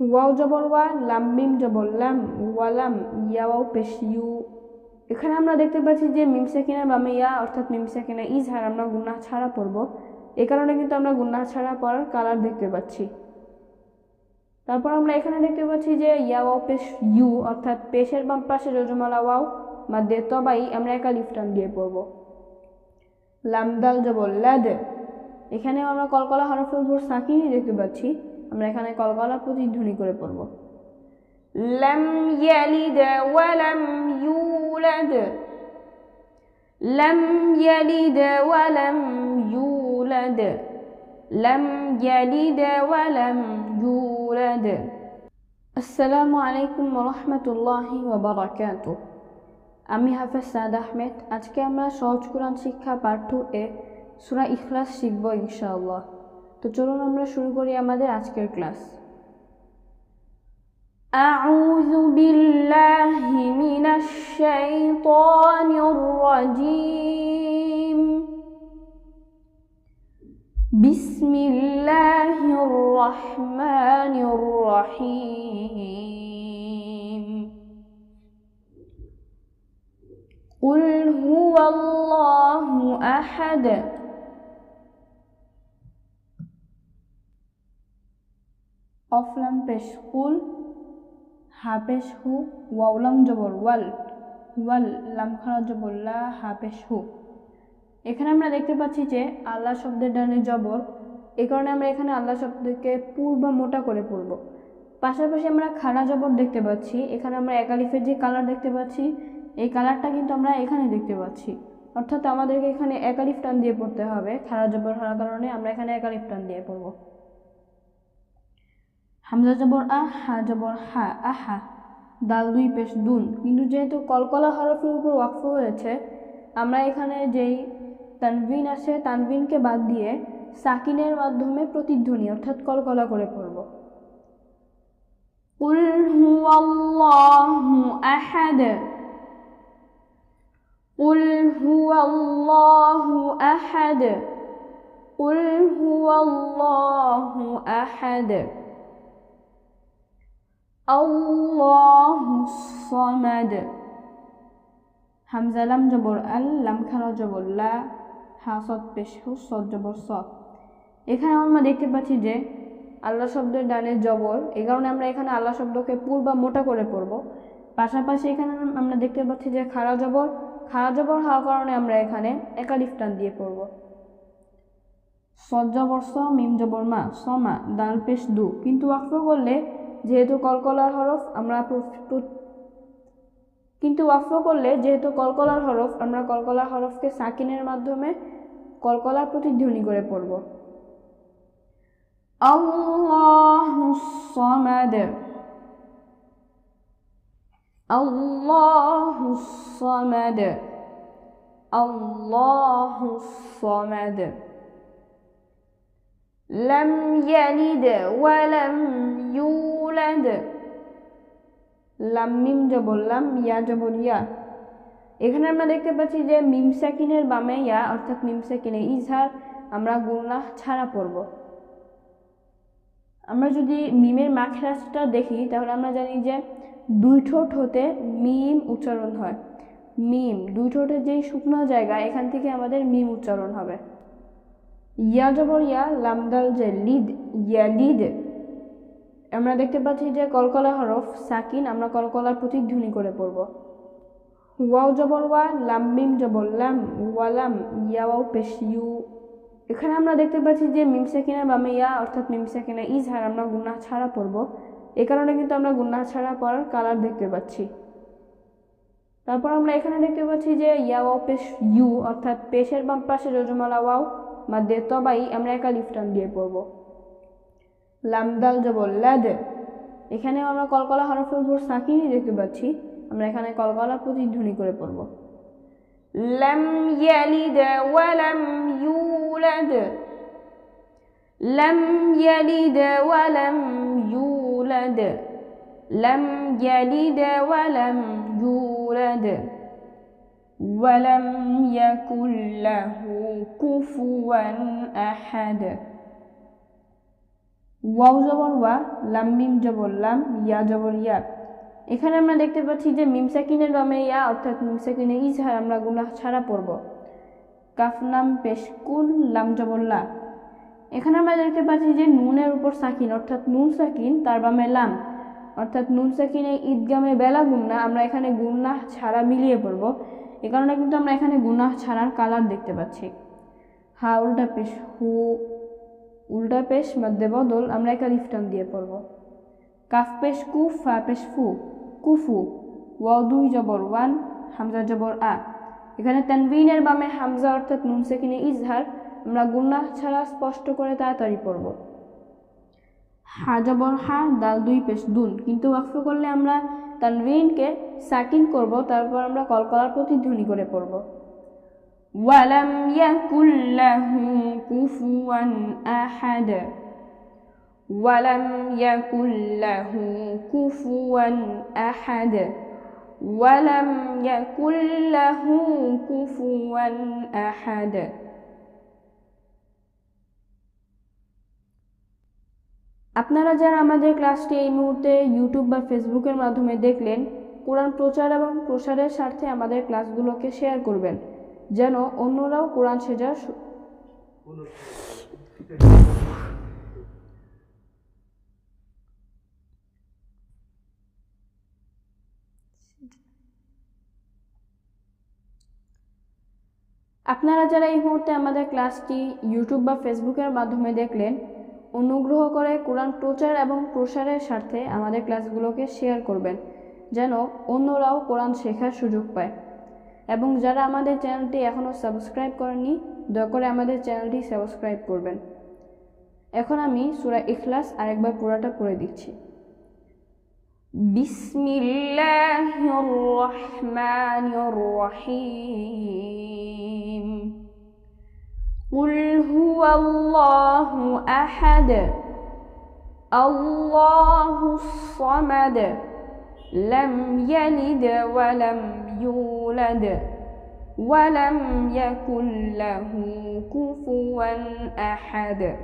Wow জবর ওয়া, লাম মিম জবর লাম ওয়ালাম ইয়াও পেশ ইউ। এখানে আমরা দেখতে পাচ্ছি যে মিম সেকিনা বামে ইয়া, অর্থাৎ মিম সেকিনা ইজহার আমরা গুন্নাহ ছাড়া পড়ব। এ কারণে কিন্তু আমরা গুন্নাহ ছাড়া পড়ার কালার দেখতে পাচ্ছি। তারপর আমরা এখানে দেখতে পাচ্ছি যে ইয়াও পেশ ইউ, অর্থাৎ পেশের বাম পাশে রজমালা ওয়াও মাদ্দে তবাই আমরা একা লিফটান দিয়ে পড়ব। লামদাল জবর লাদ এখানে আমরা কলকলা হরফের উপর সাকিনই দেখতে পাচ্ছি। আমরা এখানে কলকলা প্রতিধ্বনি করে পড়ব। লাম ইয়ালিদ ওয়ালাম ইউলাদ। লাম ইয়ালিদ ওয়ালাম ইউলাদ। লাম ইয়ালিদ ওয়ালাম ইউলাদ। আসসালামু আলাইকুম রহমতুল্লাহি ওবরাকাতুহ আমি হাফেজ সাদ আহমেদ। আজকে আমরা সহজ কোরআন শিক্ষা পাঠ্য এ সুরা ইখলাস শিখব ইনশাআল্লাহ। তো চলুন আমরা শুরু করি আমাদের আজকের ক্লাস أعوذ بالله من الشيطان الرجيم بسم الله الرحمن الرحيم قل هو الله أحد অফলাম পেশ কুল হাপেশ হু ওয়াউলাম জবর ওয়াল ওয়াল লাম খারা জবর লা হাপেশ হু এখানে আমরা দেখতে পাচ্ছি যে আল্লাহ শব্দের ডানে জবর এই কারণে আমরা এখানে আল্লাহ শব্দকে পূর্ব মোটা করে পড়ব। পাশাপাশি আমরা খাড়া জবর দেখতে পাচ্ছি, এখানে আমরা একালিফের যে কালার দেখতে পাচ্ছি, এই কালারটা কিন্তু আমরা এখানে দেখতে পাচ্ছি। অর্থাৎ আমাদেরকে এখানে একালিফ টান দিয়ে পড়তে হবে খাড়া জবর হওয়ার কারণে আমরা এখানে একালিফ টান দিয়ে পড়ব। হামজা জবর আ হা জবর হা আহা দাল দুই পেশ দুন কিন্তু যেহেতু কলকলা হরফের উপর ওয়াকফ হয়েছে আমরা এখানে যেই তানভিন আছে তানভিনকে বাদ দিয়ে সাকিনের মাধ্যমে প্রতিধ্বনি অর্থাৎ কলকলা করে পড়ব قل هو الله أحد قل هو الله أحد قل هو الله أحد الله الصمد হামজা লাম জবর আল লাম খারা জবর লা হা সদ পেশ হু সদ জবর স এখানে আমরা দেখতে পাচ্ছি যে আল্লাহ শব্দের ডানে জবর এই কারণে আমরা এখানে আল্লাহ শব্দকে পুর বা মোটা করে পড়ব পাশাপাশি এখানে আমরা দেখতে পাচ্ছি যে খাড়া জবর খাড়া জবর হওয়ার কারণে আমরা এখানে একালিফ টান দিয়ে পড়ব সদ জবর স মিম জবর মা সমা দাল পেশ দু কিন্তু ওয়াকফ করলে যেহেতু কলকলার হরফ আমরা কিন্তু ওয়াকফ করলে যেহেতু কলকলার হরফ আমরা কলকলার হরফকে সাকিনের মাধ্যমে কলকলার প্রতিধ্বনি করে পড়ব আল্লাহু সামাদ আল্লাহু সামাদ আল্লাহু সামাদ لم يلد ولم ইয়াদ লাম্মিম জবর বললাম, ইয়া জবর ইয়া। এখানে আমরা দেখতে পাচ্ছি যে মিম সাকিনের বামে ইয়া, অর্থাৎ মিম সাকিনে ইজহার, আমরা গুণা ছাড়া পড়ব। আমরা যদি মিমের মাখরাজটা দেখি, তাহলে আমরা জানি যে দুই ঠোঁট হতে মিম উচ্চারণ হয়। মিম, দুই ঠোঁটের যেই শুকনো জায়গা, এখান থেকে আমাদের মিম উচ্চারণ হবে। ইয়া জবর ইয়া, লামদাল যে লিদ ইয়া লিদ আমরা দেখতে পাচ্ছি যে কলকলা হরফ সাকিন আমরা কলকলার প্রতিধ্বনি করে পড়ব। ওয়াও জবর ওয়া, লাম মিম জবর লাম ওয়ালাম ইয়াও পেশ ইউ। এখানে আমরা দেখতে পাচ্ছি যে মিম সাকিনা বামে ইয়া, অর্থাৎ মিম সাকিনা ইজহার আমরা গুন্নাহ ছাড়া পড়ব। এ কারণে কিন্তু আমরা গুন্নাহ ছাড়া পড়ার কালার দেখতে পাচ্ছি। তারপর আমরা এখানে দেখতে পাচ্ছি যে ইয়াও পেশ ইউ, অর্থাৎ পেশের বাম পাশে রজমালা ওয়াও মাদ্দে তবাই আমরা একা লিফটান দিয়ে পড়ব। লামদাল জবর ল্যাদে এখানেও আমরা কলকলা হরফের উপর সাকিনই দেখতে পাচ্ছি। আমরা এখানে কলকলা প্রতিধ্বনি করে পড়ব। ল্যাম ইয়ালিদ ওয়ালাম ইউলাদ। লম ইয়ালিদ ওয়ালাম ইউলাদ। লম ইয়ালিদ ওয়ালাম ইউলাদ। ওয়ালাম ইয়াকুল লাহু কুফুয়ান আহাদ। ওয়াও জবর ওয়া, লাম মিম জবর, লাম ইয়া জবর ইয়া। এখানে আমরা দেখতে পাচ্ছি যে মিম সাকিনের বামে ইয়া, অর্থাৎ মিম সাকিনে ইজহার আমরা গুনাহ ছাড়া পড়ব। কাফ নাম পেশ কুল লাম জবর লা। এখানে আমরা দেখতে পাচ্ছি যে নুনের উপর সাকিন, অর্থাৎ নুন সাকিন, তার বামে লাম। অর্থাৎ নুন সাকিনে ঈদগামে বেলা গুন্না আমরা এখানে গুন্নাহ ছাড়া মিলিয়ে পড়ব। এ কারণে কিন্তু আমরা এখানে গুনাহ ছাড়ার কালার দেখতে পাচ্ছি। হা, উল্টা পেশ হু। উল্টা পেশ, মধ্যে বদল, আমরা একা লিফটান দিয়ে পড়ব। কাফ পেশ, কু, ফা পেশ, ফু। কুফু ওয়াও, দুই, জবর, ওয়ান, হামজা, জবর, আ। এখানে তানবিনের বামে হামজা অর্থাৎ নুন সেকিনে ইজহার। আমরা গুন্নাহ ছাড়া স্পষ্ট করে তাড়াতাড়ি পড়ব। হা, জবর, হা, দাল, দুই পেশ, দুন। কিন্তু ওয়াকফ করলে আমরা তানবিনকে সাকিন করব, তারপর আমরা কলকলার প্রতিধ্বনি করে পড়ব। ওয়ালাম ইয়াকুল লাহু কুফুয়ান আহাদ ওয়ালাম ইয়াকুল লাহু কুফুয়ান আহাদ ওয়ালাম ইয়াকুল লাহু কুফুয়ান আহাদ আপনারা যারা আমাদের ক্লাসটি এই মুহূর্তে ইউটিউব বা ফেসবুকের মাধ্যমে দেখলেন, কোরআন প্রচার এবং প্রসারের স্বার্থে আমাদের ক্লাসগুলোকে শেয়ার করবেন। যেন অন্যরাও কোরআন শেজার সু- আপনারা যারা এই মুহূর্তে আমাদের ক্লাসটি ইউটিউব বা ফেসবুকের মাধ্যমে দেখলেন, অনুগ্রহ করে কোরআন প্রচার এবং প্রসারের স্বার্থে আমাদের ক্লাসগুলোকে শেয়ার করবেন, যেন অন্যরাও কোরআন শেখার সুযোগ পায়। এবং যারা আমাদের চ্যানেলটি এখনও সাবস্ক্রাইব করেননি দয়া করে আমাদের চ্যানেলটি সাবস্ক্রাইব করবেন এখন আমি সুরা ইখলাস আরেকবার পুরাটা পড়ে দিচ্ছি বিসমিল্লাহির রহমানির রহিম قل هو الله احد الله الصمد لم يلد ولم يولد ولم يكن له كفوا أحد.